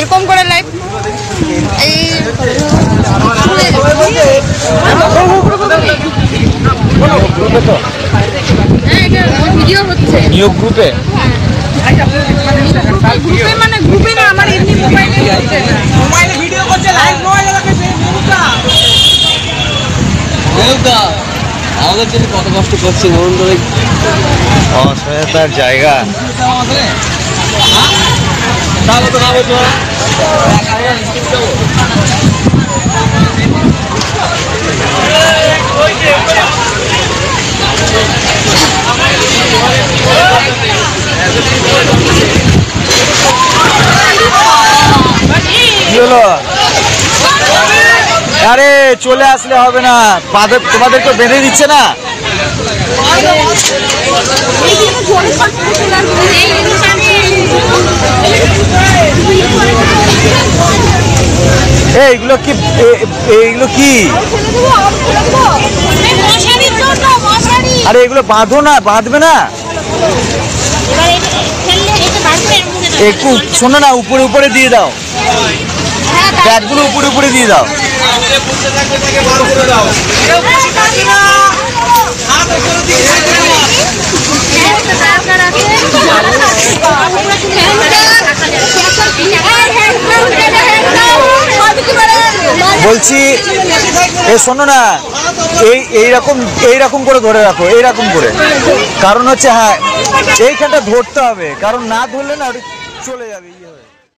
এরকম করে লাইভ এই হ্যাঁ, ভিডিও হচ্ছে। নিয়োগ গ্রুপে গ্রুপে মানে গ্রুপে না আমার এমনি মোবাইলে মোবাইলে ভিডিও করছে লাইভ নয় এলাকায় সেই আমাদের জন্য কত কষ্ট করছে বলুন তো অসহায়তার জায়গা। তাহলে তো হলো আরে চলে আসলে হবে না তোমাদেরকে বেঁধে দিচ্ছে না এই, এইগুলো কি এইগুলো কি? আরে এগুলো বাঁধো না, বাঁধবে না। একটু শোনো না, উপরে উপরে দিয়ে দাও। ব্যাগগুলো উপরে উপরে দিয়ে দাও। বলছি, এ শোনো না, এই এইরকম এইরকম করে ধরে রাখো এইরকম করে। কারণ হচ্ছে হ্যাঁ এইখানটা ধরতে হবে, কারণ না ধরলে না চলে যাবে।